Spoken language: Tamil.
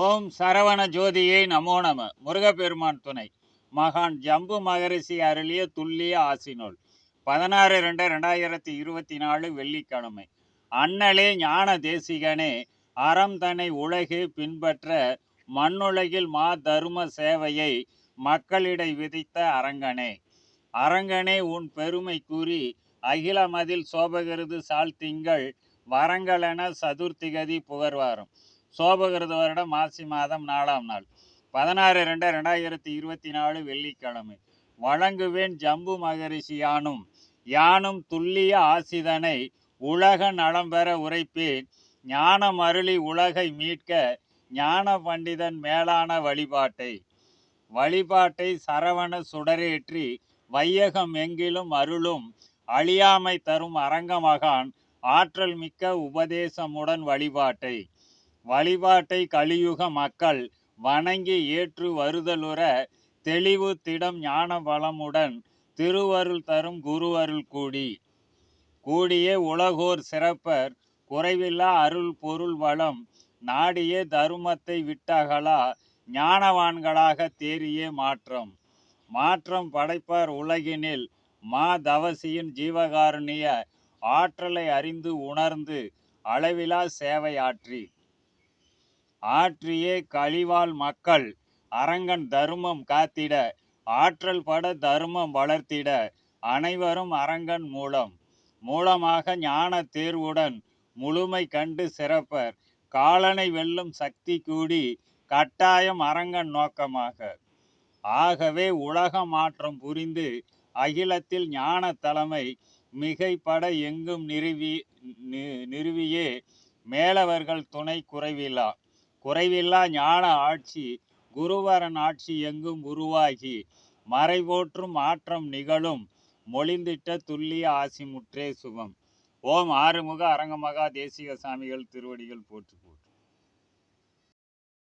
ஓம் சரவண ஜோதியை நமோ நம. முருகப்பெருமான் துணை. மகான் ஜம்பு மகரிஷி அருளிய துல்லிய ஆசினோல் பதினாறு ரெண்டு ரெண்டாயிரத்தி இருபத்தி நாலு வெள்ளிக்கிழமை. அண்ணலே ஞான தேசிகனே அறம் தன்னை உலகு பின்பற்ற மண்ணுலகில் மா தரும சேவையை மக்களிடை விதித்த அரங்கனே. அரங்கனே உன் பெருமை கூறி அகிலமதில் சோபகிருது சால் திங்கள் வரங்களென சதுர்த்திகதி புகழ்வாரும் சோபகிருத வருடம் மாசி மாதம் நாலாம் நாள். பதினாறு ரெண்டு ரெண்டாயிரத்தி இருபத்தி நாலு வெள்ளிக்கிழமை. வழங்குவேன் ஜம்பு மகரிஷி யானும். யானும் துல்லிய ஆசிதனை உலக நலம் பெற உரைப்பேன். ஞானம் அருளி உலகை மீட்க ஞான பண்டிதன் மேலான வழிபாட்டை. வழிபாட்டை சரவண சுடரேற்றி வையகம் எங்கிலும் அருளும். அழியாமை தரும் அரங்கமகான் ஆற்றல் மிக்க உபதேசமுடன் வழிபாட்டை. வழிபாட்டை கலியுக மக்கள் வணங்கி ஏற்று வருதலுற தெளிவு திடம் ஞான வளமுடன் திருவருள் தரும் குருவருள் கூடி. கூடிய உலகோர் சிறப்பர் குறைவில்லா அருள் பொருள் வளம் நாடிய தருமத்தை விட்டகலா ஞானவான்களாக தேறிய மாற்றம். மாற்றம் படைப்பார் உலகினில் மா தவசியின் ஜீவகாருண்ய ஆற்றலை அறிந்து உணர்ந்து அளவிலா சேவையாற்றி ஆற்றியே கழிவாள் மக்கள் அரங்கன் தருமம் காத்திட ஆற்றல் பட தருமம் வளர்த்திட அனைவரும் அரங்கன் மூலம். மூலமாக ஞான தேர்வுடன் முழுமை கண்டு சிறப்பர். காலனை வெல்லும் சக்தி கூடி கட்டாயம் அரங்கன் நோக்கமாக. ஆகவே உலக மாற்றம் புரிந்து அகிலத்தில் ஞான தலைமை மிகைப்பட எங்கும் நிறுவி நிறுவியே. மேலவர்கள் துணை குறைவில்லா குறைவில்லா ஞான ஆட்சி குருவரன் ஆட்சி எங்கும் உருவாகி மறைபோற்றும் மாற்றம் நிகழும் மொழிந்திட்ட துல்லிய ஆசி முற்றே சுகம். ஓம் ஆறுமுக அரங்கமகா தேசிக சாமிகள் திருவடிகள் போற்றுவோம்.